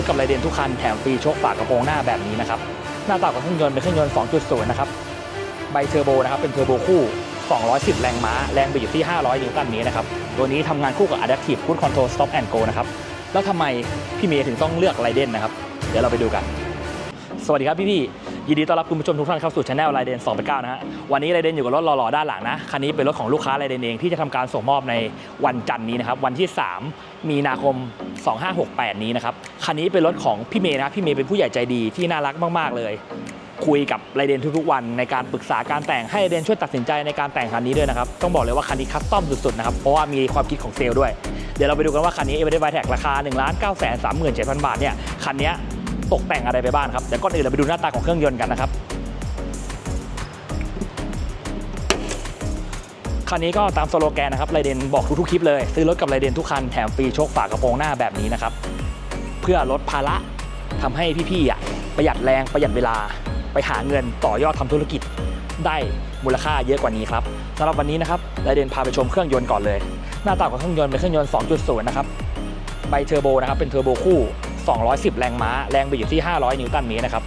ถกับไรเดนทุกคันแถมฟรีโชคฝากระโปรงหน้าแบบนี้นะครับ หน้าตาของเครื่องยนต์เป็นเครื่องยนต์ 2.0 นะครับ ใบเทอร์โบนะครับเป็นเทอร์โบคู่ 210 แรงม้า แรงบิดอยู่ที่ 500 นิวตันเมตรนะครับ ตัวนี้ทำงานคู่กับ Adaptive Cruise Control Stop and Go นะครับ แล้วทำไมพี่เมย์ถึงต้องเลือกไรเดนนะครับ เดี๋ยวเราไปดูกัน สวัสดีครับพี่พี่ ยินดีต้อนรับคุณผู้ชมทุกท่านเข้าสู่ช anel ไรเดน289นะฮะ วันนี้ไรเดนอยู่กับรถหล่อๆด้านหลังนะ คันนี้เป็นรถของลูกค้าไรเดนเองที่จะทำการส่งมอบในวันจันทร์นี้นะครับ วันที่ 3 มีนาคม 2568 นี้นะครับ คันนี้เป็นรถของพี่เมย์นะ พี่เมย์เป็นผู้ใหญ่ใจดีที่น่ารักมากๆเลย คุยกับไรเดนทุกๆวันในการปรึกษาการแต่งให้ไรเดนช่วยตัดสินใจในการแต่งคันนี้ด้วยนะครับ ต้องบอกเลยว่าคันนี้คัสตอมสุดๆนะครับ เพราะว่ามีความคิดของเซลล์ด้วย เดี๋ยวเราไปดูกันว่าคันนี้ e v e r y d a y Tag ราคา1 9 3 7 0 0 0 บาทเนี่ย คันนี้ ตกแต่งอะไรไปบ้างครับเดี๋ยวก่อนอื่นเราไปดูหน้าตาของเครื่องยนต์กันนะครับ คันนี้ก็ตามสโลแกนนะครับไรเดนบอกทุกๆคลิปเลย ซื้อรถกับไรเดนทุกคันแถมฟรีโชคฝากระโปรงหน้าแบบนี้นะครับ เพื่อลดภาระทำให้พี่ๆอะประหยัดแรงประหยัดเวลาไปหาเงินต่อยอดทำธุรกิจได้มูลค่าเยอะกว่านี้ครับสำหรับวันนี้นะครับไรเดนพาไปชมเครื่องยนต์ก่อนเลย หน้าตาของเครื่องยนต์เป็นเครื่องยนต์ 2.0 นะครับใบเทอร์โบนะครับเป็นเทอร์โบคู่ 210 แรงม้า แรงบิดอยู่ที่ 500 นิวตันเมตรนะครับ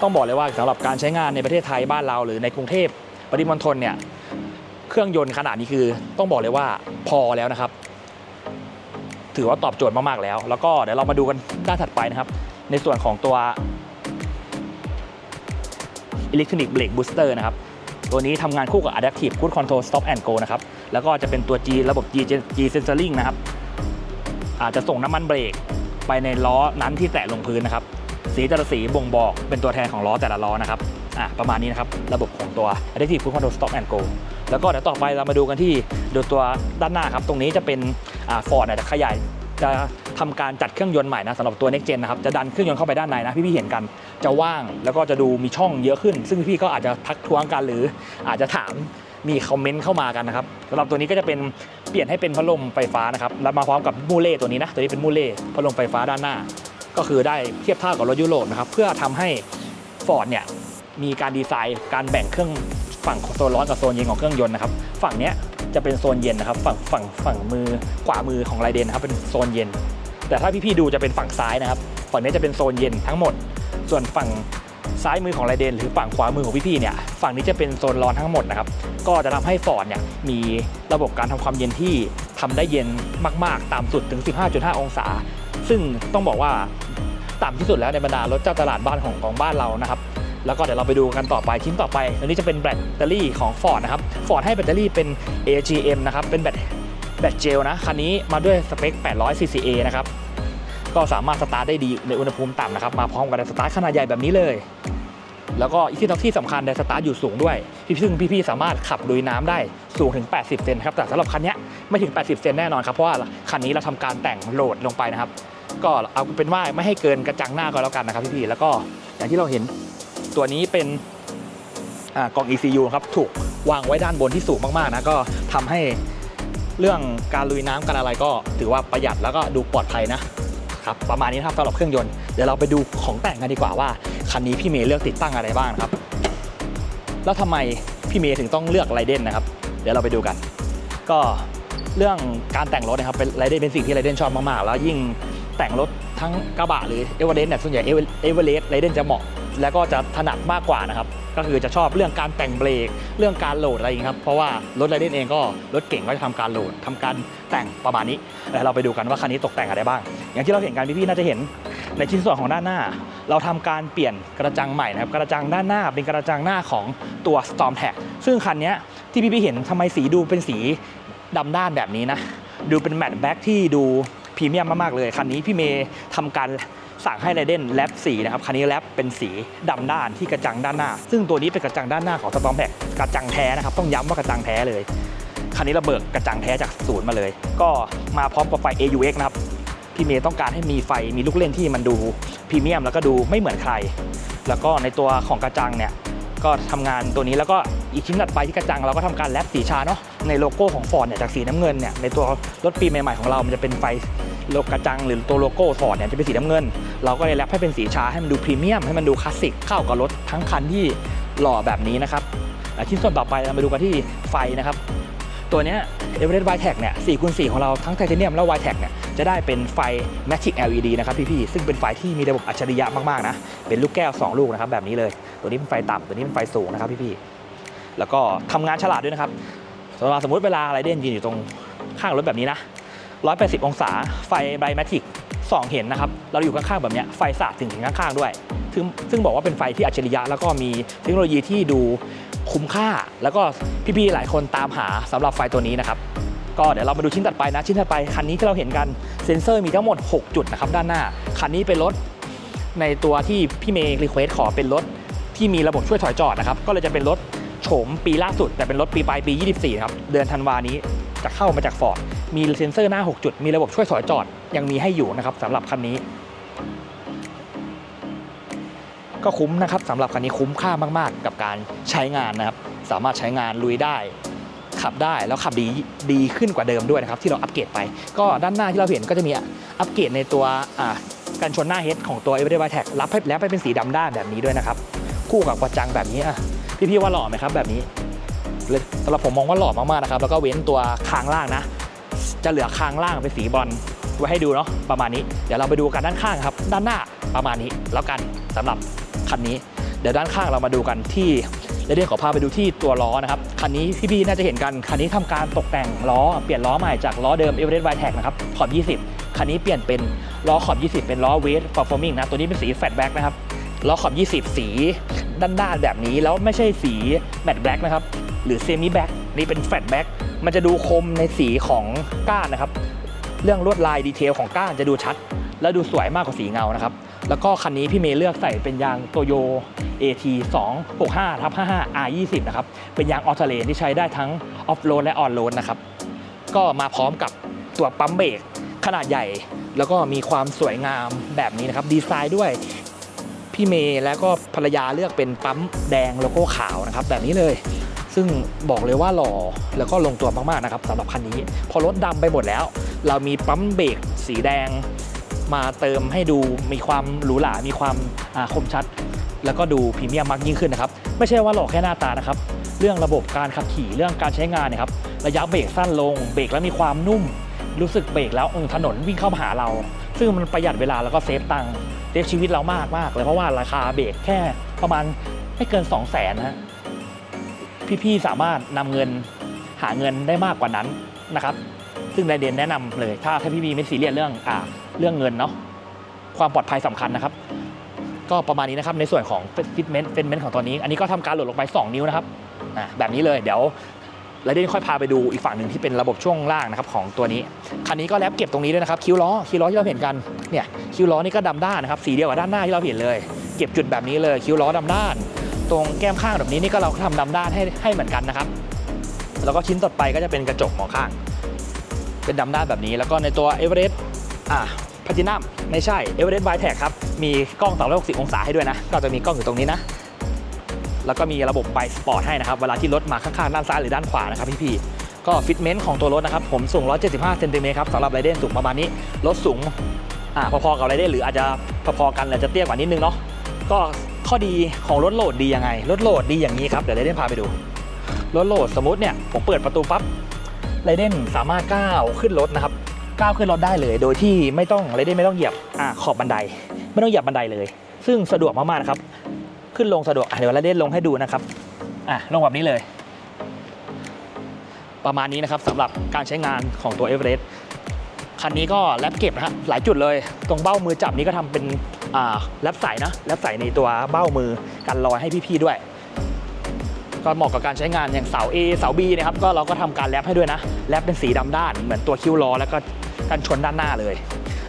ต้องบอกเลยว่าสำหรับการใช้งานในประเทศไทยบ้านเราหรือในกรุงเทพปริมณฑลเนี่ย เครื่องยนต์ขนาดนี้คือต้องบอกเลยว่าพอแล้วนะครับ ถือว่าตอบโจทย์มากๆแล้ว แล้วก็เดี๋ยวเรามาดูกันด้านถัดไปนะครับ ในส่วนของตัว Electronic Brake Booster นะครับตัวนี้ทำงานคู่กับ Adaptive Cruise Control Stop and Go นะครับ แล้วก็จะเป็นตัว G ระบบ G G Sensoring นะครับ อาจจะส่งน้ำมันเบรก ไปในล้อนั้นที่แตะลงพื้นนะครับ สีแต่ละสีบ่งบอกเป็นตัวแทนของล้อแต่ละล้อนะครับอะประมาณนี้นะครับ ระบบของตัว Adaptive Cruise Control Stop and Go แล้วก็เดี๋ยวต่อไปเรามาดูกันที่ดูตัวด้านหน้าครับ ตรงนี้จะเป็นฟอร์ดจะขยายจะทำการจัดเครื่องยนต์ใหม่นะสำหรับตัว Next Gen นะครับจะดันเครื่องยนต์เข้าไปด้านในนะพี่ๆเห็นกันจะว่างแล้วก็จะดูมีช่องเยอะขึ้น ซึ่งพี่ก็อาจจะทักท้วงกันหรืออาจจะถาม มีคอมเมนต์เข้ามากันนะครับสำหรับตัวนี้ก็จะเป็นเปลี่ยนให้เป็นพัดลมไฟฟ้านะครับแล้วมาพร้อมกับมูเล่ตัวนี้นะตัวนี้เป็นมูเล่พัดลมไฟฟ้าด้านหน้า ก็คือได้เทียบเท่ากับรถยุโรปนะครับเพื่อทำให้ Ford เนี่ยมีการดีไซน์การแบ่งเครื่องฝั่งของโซนร้อนกับโซนเย็นของเครื่องยนต์นะครับฝั่งเนี้ยจะเป็นโซนเย็นนะครับฝั่งฝั่งฝั่งมือขวามือของไรเดนนะครับเป็นโซนเย็น แต่ถ้าพี่ๆดูจะเป็นฝั่งซ้ายนะครับฝั่งนี้จะเป็นโซนเย็นทั้งหมด ส่วนฝั่ง ซ้ายมือของไรเดนหรือฝั่งขวามือของพี่ๆเนี่ยฝั่งนี้จะเป็นโซนร้อนทั้งหมดนะครับก็จะทำให้ฟอร์ดเนี่ยมีระบบการทำความเย็นที่ทำได้เย็นมากๆ ตามสุดถึง 15.5 องศา ซึ่งต้องบอกว่าต่ำที่สุดแล้วในบรรดารถเจ้าตลาดบ้านของของบ้านเรานะครับแล้วก็เดี๋ยวเราไปดูกันต่อไปชิ้นต่อไปอันนี้จะเป็นแบตเตอรี่ของ Ford นะครับ Ford ให้แบตเตอรี่เป็น AGM นะครับ เป็นแบตแบตเจลนะ คันนี้มาด้วยสเปค 800 CCA นะครับ ก็สามารถสตาร์ทได้ดีในอุณหภูมิต่ำนะครับมาพร้อมกับไดสตาร์ทขนาดใหญ่แบบนี้เลย แล้วก็อีกที่ที่สำคัญไดสตาร์ทอยู่สูงด้วยพี่ซึ่งพี่ๆสามารถขับลุยน้ำได้สูงถึง 80 เซนครับแต่สำหรับคันนี้ไม่ถึง 80 เซนแน่นอนครับเพราะว่าคันนี้เราทำการแต่งโหลดลงไปนะครับ ก็เอาเป็นว่าไม่ให้เกินกระจังหน้าก็แล้วกันนะครับพี่ๆแล้วก็อย่างที่เราเห็นตัวนี้เป็นอกล่อง ECU ครับถูกวางไว้ด้านบนที่สูงมากๆนะก็ทำให้เรื่องการลุยน้ำกันอะไรก็ถือว่าประหยัดแล้วก็ดูปลอดภัยนะ ครับประมาณนี้นะครับสำหรับเครื่องยนต์เดี๋ยวเราไปดูของแต่งกันดีกว่าว่าคันนี้พี่เมย์เลือกติดตั้งอะไรบ้างครับ แล้วทำไมพี่เมย์ถึงต้องเลือกไรเดนนะครับ เดี๋ยวเราไปดูกัน ก็เรื่องการแต่งรถนะครับเป็นไรเดนเป็นสิ่งที่ไรเดนชอบมากๆ แล้วยิ่งแต่งรถทั้งกระบะหรือเอเวอเรสต์เนี่ยส่วนใหญ่เอเวอเรสต์ไรเดนจะเหมาะ แล้วก็จะถนัดมากกว่านะครับ ก็คือจะชอบเรื่องการแต่งเบรกเรื่องการโหลดอะไรอย่างนี้ครับเพราะว่ารถไรเดนเองก็รถเก่งก็จะทำการโหลดทำการแต่งประมาณนี้แล้วเราไปดูกันว่าคันนี้ตกแต่งอะไรบ้าง อย่างที่เราเห็นกันพี่ๆน่าจะเห็นในชิ้นส่วนของด้านหน้า เราทำการเปลี่ยนกระจังใหม่นะครับกระจังด้านหน้าเป็นกระจังหน้าของตัว Storm Tag ซึ่งคันนี้ที่พี่ๆเห็นทำไมสีดูเป็นสีดำด้านแบบนี้นะดูเป็นแมตต์แบ็กที่ดูพรีเมียมมากๆเลยคันนี้พี่เมย์ทำการ สั่งให้ไรเดนแรปสีนะครับคันนี้แรปเป็นสีดำด้านที่กระจังด้านหน้า ซึ่งตัวนี้เป็นกระจังด้านหน้าของสตอมแพ็กกระจังแท้นะครับต้องย้ำว่ากระจังแท้เลยคันนี้เราเบิกกระจังแท้จากศูนย์มาเลย ก็มาพร้อมกับไฟ AUX นะครับพี่เมย์ต้องการให้มีไฟมีลูกเล่นที่มันดูพรีเมียมแล้วก็ดูไม่เหมือนใคร แล้วก็ในตัวของกระจังเนี่ย ก็ทำงานตัวนี้แล้วก็อีกชิ้นถัดไปที่กระจังเราก็ทำการแรปสีชาเนาะในโลโก้ของฟอร์ดเนี่ยจากสีน้ำเงินเนี่ยในตัวรถปีใหม่ๆของเรา มันจะเป็นไฟโลกระจังหรือตัวโลโก้ฟอร์ดเนี่ยจะเป็นสีน้ำเงิน เราก็เลยแรปให้เป็นสีชาให้มันดูพรีเมียมให้มันดูคลาสสิกเข้ากับรถทั้งคันที่หล่อแบบนี้นะครับชิ้นส่วนต่อไปเรามาดูกันที่ไฟนะครับ ตัวเนี้ยเอเวอเรสต์ไวแทกเนี่ย4คูณ4ของเราทั้งไทเทเนียมและไวแท็กเนี่ยจะได้เป็นไฟ Magic LED นะครับพี่ๆซึ่งเป็นไฟที่มีระบบอัจฉริยะมากๆนะเป็นลูกแก้ว 2 ลูกนะครับแบบนี้เลย ตัวนี้เป็นไฟต่ำตัวนี้เป็นไฟสูงนะครับพี่ๆแล้วก็ทำงานฉลาดด้วยนะครับสมมติสมมติเวลาไรเดนยืนอยู่ตรงข้างรถแบบนี้นะ180 องศาไฟไบแมทิกส่องเห็นนะครับ เราอยู่ข้างๆแบบนี้ไฟสาดถึงถึงข้างๆด้วยซึ่งซึ่งบอกว่าเป็นไฟที่อัจฉริยะแล้วก็มีเทคโนโลยีที่ดู คุ้มค่า แล้วก็พี่ๆหลายคนตามหาสำหรับไฟตัวนี้นะครับก็เดี๋ยวเรามาดูชิ้นถัดไปนะ ชิ้นถัดไปคันนี้ที่เราเห็นกันเซ็นเซอร์มีทั้งหมด 6 จุดนะครับด้านหน้า คันนี้เป็นรถในตัวที่พี่เมย์รีเควสขอเป็นรถที่มีระบบช่วยถอยจอดนะครับ ก็เลยจะเป็นรถโฉมปีล่าสุด แต่เป็นรถปีปลายปี 24 ครับ เดือนธันวานี้จะเข้ามาจากฟอร์ดมีเซ็นเซอร์หน้า 6 จุด มีระบบช่วยถอยจอดยังมีให้อยู่นะครับสำหรับคันนี้ ก็คุ้มนะครับสำหรับคันนี้คุ้มค่ามากๆ กับการใช้งานนะครับ สามารถใช้งานลุยได้ ขับได้แล้วขับดีดีขึ้นกว่าเดิมด้วยนะครับ ที่เราอัปเกรดไป ก็ด้านหน้าที่เราเห็นก็จะมีอัปเกรดในตัวกันชนหน้าเฮดของตัว Everyday White Tag รับให้แล้วไปเป็นสีดำด้านแบบนี้ด้วยนะครับ คู่กับกระจังแบบนี้อะพี่ๆว่าหล่อไหมครับแบบนี้เลยสำหรับผมมองว่าหล่อมากๆนะครับแล้วก็เว้นตัวคางล่างนะ จะเหลือคางล่างเป็นสีบอล ไว้ให้ดูเนาะประมาณนี้ เดี๋ยวเราไปดูกันด้านข้างครับ ด้านหน้าประมาณนี้แล้วกันสำหรับคันนี้ เดี๋ยวด้านข้างเรามาดูกันที่เดี๋ยวเดี๋ยวขอพาไปดูที่ตัวล้อนะครับคันนี้พี่ๆน่าจะเห็นกันคันนี้ทำการตกแต่งล้อเปลี่ยนล้อใหม่จากล้อเดิม Everest Wide Tag นะครับขอบ 20 คันนี้เปลี่ยนเป็นล้อขอบ 20 เป็นล้อ Weight Performing นะตัวนี้เป็นสี Fatback นะครับล้อขอบ 20 สีด้านๆแบบนี้แล้วไม่ใช่สี Matte Black นะครับหรือ Semi Black นี่เป็น Fatback มันจะดูคมในสีของก้านนะครับ เรื่องลวดลายดีเทลของก้านจะดูชัด และดูสวยมากกว่าสีเงานะครับ แล้วก็คันนี้พี่เมย์เลือกใส่เป็นยางโตโย AT 265ทับ55 R20 นะครับ เป็นยางออเทเลนที่ใช้ได้ทั้งออฟโรดและออนโรดนะครับ ก็มาพร้อมกับตัวปั๊มเบรกขนาดใหญ่ แล้วก็มีความสวยงามแบบนี้นะครับ ดีไซน์ด้วยพี่เมย์แล้วก็ภรรยาเลือกเป็นปั๊มแดงโลโก้ขาวนะครับ แบบนี้เลย ซึ่งบอกเลยว่าหล่อแล้วก็ลงตัวมากๆนะครับสำหรับคันนี้ พอรถดำไปหมดแล้ว เรามีปั๊มเบรกสีแดง มาเติมให้ดูมีความหรูหรา มีความคมชัด แล้วก็ดูพรีเมียมมากยิ่งขึ้นนะครับ ไม่ใช่ว่าหล่อแค่หน้าตานะครับ เรื่องระบบการขับขี่เรื่องการใช้งานเนยครับระยะเบรกสั้นลง เบรกแล้วมีความนุ่ม รู้สึกเบรกแล้วถนนวิ่งเข้ามาหาเรา ซึ่งมันประหยัดเวลาแล้วก็เซฟตังค์เซฟชีวิตเรามากมากเลยเพราะว่าราคาเบรกแค่ประมาณไม่เกิน 2 0 0แสนนะฮะ พี่ๆสามารถนำเงินหาเงินได้มากกว่านั้นนะครับ ซึ่งรายเดนแนะนำเลย ถ้าถ้าพี่พี่ไม่ซีเรียสเรื่องอ่าเรื่องเงินเนาะความปลอดภัยสำคัญนะครับ ก็ประมาณนี้นะครับในส่วนของฟิตเมนต์เฟนเมนต์ของตัวนี้ อันนี้ก็ทำการโหลดลงไป 2 นิ้วนะครับแบบนี้เลยเดี๋ยวรายเดนค่อยพาไปดูอีกฝั่งหนึ่งที่เป็นระบบช่วงล่างนะครับของตัวนี้คันนี้ก็แลบเก็บตรงนี้ด้วยนะครับคิ้วล้อคิ้วล้อที่เราเห็นกันเนี่ยคิ้วล้อนี่ก็ดำด้านนะครับสีเดียวกับด้านหน้าที่เราเห็นเลย เก็บจุดแบบนี้เลยคิ้วล้อดำด้าน ตรงแก้มข้างแบบนี้นี่ก็เราทำดำด้านให้ให้เหมือนกันนะครับ แล้วก็ชิ้นต่อไปก็จะเป็นกระจกมองข้าง เป็นดำด้านแบบนี้ แล้วก็ในตัว e v e r e s t อะพ a ตินัมไม่ใช่ e v e r e s t Wide Tag ครับ มีกล้อง 360 องศาให้ด้วยนะ ก็จะมีกล้องอยู่ตรงนี้นะ แล้วก็มีระบบไฟสปอร์ตให้นะครับ เวลาที่รถมาข้างๆ ด้านซ้ายหรือด้านขวานะครับพี่ๆก็ฟิตเมนต์ของตัวรถนะครับ ผมสูง 175เซนติเมตรครับสำหรับไรเดนสูงประมาณนี้ รถสูงอ่าพอๆกับไรเดนหรืออาจจะพอๆกันแต่จะเตี้ยกว่านิดนึงเนาะ ก็ ข้อดีของรถโหลดดียังไง รถโหลดดีอย่างนี้ครับเดี๋ยวไรเดนพาไปดู รถโหลดสมมติเนี่ยผมเปิดประตูปั๊บไรเดนสามารถก้าวขึ้นรถนะครับก้าวขึ้นรถได้เลย โดยที่ไม่ต้องไรเดนไม่ต้องเหยียบอขอบบันได ไม่ต้องเหยียบบันไดเลย ซึ่งสะดวกมากๆนะครับ ขึ้นลงสะดวกเดี๋ยวไรเดนลงให้ดูนะครับอะลงแบบนี้เลย ประมาณนี้นะครับสำหรับการใช้งานของตัวเอเวอเรสต์คันนี้ก็แลบเก็บนะฮะหลายจุดเลย ตรงเบ้ามือจับนี้ก็ทำเป็น แลบใส่นะแลบใส่ในตัวเบ้ามือกันรอยให้พี่ๆด้วย ก็เหมาะกับการใช้งานอย่างเสา A เสา B นะครับก็เราก็ทำการแรปให้ด้วยนะแรปเป็นสีดำด้าน เหมือนตัวคิ้วล้อแล้วก็กันชนด้านหน้าเลย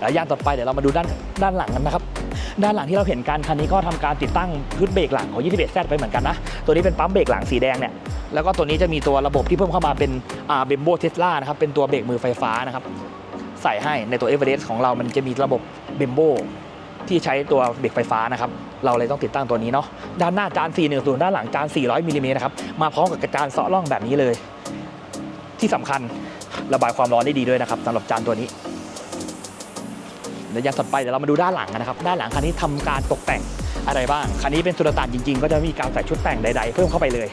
แล้วย่างต่อไปเดี๋ยวเรามาดูด้านด้านหลังกันนะครับด้านหลังที่เราเห็นกันคันนี้ก็ทำการติดตั้งพื้นเบรกหลังของ 21Z ไปเหมือนกันนะ ตัวนี้เป็นปั๊มเบรกหลังสีแดงเนี่ย แล้วก็ตัวนี้จะมีตัวระบบที่เพิ่มเข้ามาเป็นอ่าเบมโบเทสลานะครับ เป็นตัวเบรกมือไฟฟ้านะครับ ใส่ให้ในตัว e v e r e s t ของเรามันจะมีระบบเบมโบ ที่ใช้ตัวเบรกไฟฟ้านะครับ เราเลยต้องติดตั้งตัวนี้เนาะด้านหน้าจาน 410 ด้านหลังจาน 400มิลลิเมตรนะครับมาพร้อมกับกระจานเซาะร่องแบบนี้เลย ที่สำคัญระบายความร้อนได้ดีด้วยนะครับสำหรับจานตัวนี้เดี๋ยวย่างต่อไปเดี๋ยวเรามาดูด้านหลังกันนะครับ ด้านหลังคันนี้ทำการตกแต่งอะไรบ้าง คันนี้เป็นสุลต่านจริงๆ ก็จะมีการใส่ชุดแต่งใด ๆ เพิ่มเข้าไปเลย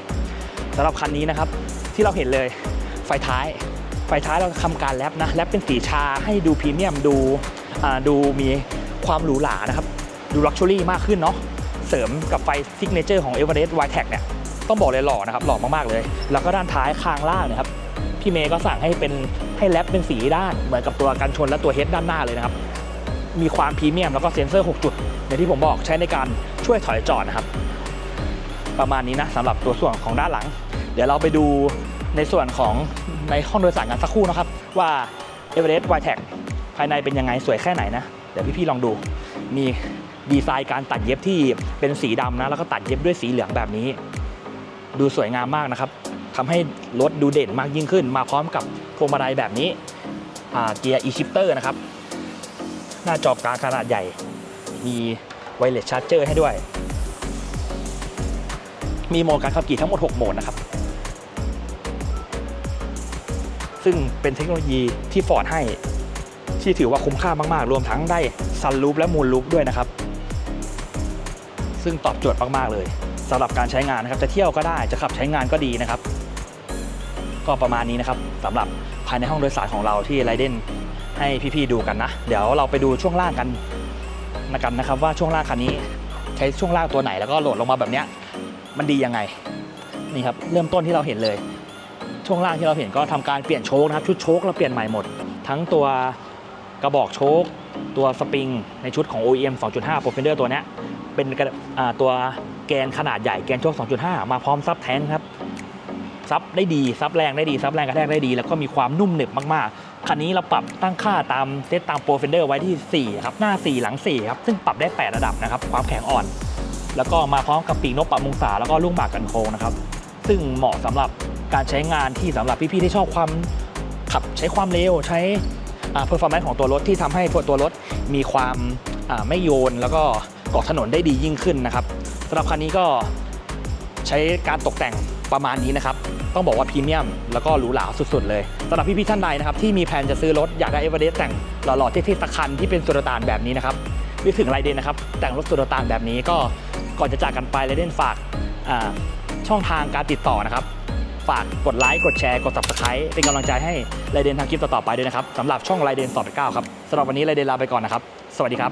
สำหรับคันนี้นะครับ ที่เราเห็นเลยไฟท้าย ไฟท้ายเราทำการแรปนะแรปเป็นสีชาให้ดูพรีเมียมดูดูมี ความหรูหรานะครับ ดูลักชัวรี่มากขึ้นเนาะเสริมกับไฟซิกเนเจอร์ของ e v e r e s t y t e c เนี่ยต้องบอกเลยหล่อนะครับหล่อมากๆเลย แล้วก็ด้านท้ายคางล่างเนะครับ พี่เมย์ก็สั่งให้เป็นให้แรปเป็นสีด้าน เหมือนกับตัวกันชนและตัวเฮดด้านหน้าเลยนะครับ มีความพรีเมียมแล้วก็เซ็นเซอร์ 6 จุดอย่างที่ผมบอกใช้ในการช่วยถอยจอดนะครับ ประมาณนี้นะสำหรับตัวส่วนของด้านหลัง เดี๋ยวเราไปดูในส่วนของในห้องโดยสารกันสักครู่นะครับ ว่า e v e r e s t y t e c ภายในเป็นยังไงสวยแค่ไหนนะ ดี๋ยวพี่ๆลองดูมีดีไซน์การตัดเย็บที่เป็นสีดำนะ แล้วก็ตัดเย็บด้วยสีเหลืองแบบนี้ ดูสวยงามมากนะครับทำให้รถดูเด่นมากยิ่งขึ้น มาพร้อมกับพวงมาลัยแบบนี้เกียร์ e-shifter นะครับ หน้าจอกลางขนาดใหญ่ มีไวเลสชาร์จเจอร์ให้ด้วย มีโหมดการขับขี่ทั้งหมด 6 โหมดนะครับ ซึ่งเป็นเทคโนโลยีที่ฟอร์ดให้ ที่ถือว่าคุ้มค่ามากๆ รวมทั้งได้ซันลูปและมูลลูปด้วยนะครับ ซึ่งตอบโจทย์มากๆเลยสำหรับการใช้งานนะครับจะเที่ยวก็ได้จะขับใช้งานก็ดีนะครับ ก็ประมาณนี้นะครับสำหรับภายในห้องโดยสารของเราที่ไรเดนให้พี่ๆดูกันนะ เดี๋ยวเราไปดูช่วงล่างกันนะกันนะครับ ว่าช่วงล่างคันนี้ใช้ช่วงล่างตัวไหนแล้วก็โหลดลงมาแบบเนี้ยมันดียังไงนี่ครับเริ่มต้นที่เราเห็นเลย ช่วงล่างที่เราเห็นก็ทำการเปลี่ยนโชคนะครับชุดโชคเราเปลี่ยนใหม่หมด ทั้งตัว กระบอกโชคตัวสปริงในชุดของ OEM 2.5 Profender ตัวนี้เป็นกระตัวแกนขนาดใหญ่แกนโชค2.5 มาพร้อมซับแท้งครับซับได้ดีซับแรงได้ดีซับแรงกระแทกได้ดี แล้วก็มีความนุ่มหนึบมากๆ คันนี้เราปรับตั้งค่าตามเซตตามโปรเฟนเดอร์ไว้ที่ 4 ครับ หน้า 4 หลัง 4 ครับ ซึ่งปรับได้ 8 ระดับนะครับ ความแข็งอ่อน แล้วก็มาพร้อมกับปีกนกปรับมุงศาแล้วก็ลูกหมากกันโค้งนะครับ ซึ่งเหมาะสำหรับการใช้งานที่สำหรับพี่ๆที่ชอบความขับใช้ความเร็วใช้ เพอร์ฟอร์แมนซ์ของตัวรถที่ทำให้ตัวรถมีความอ่าไม่โยน แล้วก็เกาะถนนได้ดียิ่งขึ้นนะครับสำหรับคันนี้ก็ใช้การตกแต่งประมาณนี้นะครับ ต้องบอกว่าพรีเมียมแล้วก็หรูหราสุดๆเลยสำหรับพี่ๆท่านใดนะครับที่มีแผนจะซื้อรถอยากได้เอเวอเรสต์แต่งหล่อๆเท่ๆสักคันที่เป็นสุลต่านแบบนี้นะครับนึกถึงไรเดนนะครับ แต่งรถสุลต่านแบบนี้ก็ก่อนจะจากกันไปไรเดนฝากอ่าช่องทางการติดต่อนะครับ ฝากกดไลค์กดแชร์กด subscribe เป็นกำลังใจให้ไรเดนทำคลิปต่อๆไปด้วยนะครับสำหรับช่องไรเดนสอบเก้าครับสำหรับวันนี้ไรเดนลาไปก่อนนะครับ สวัสดีครับ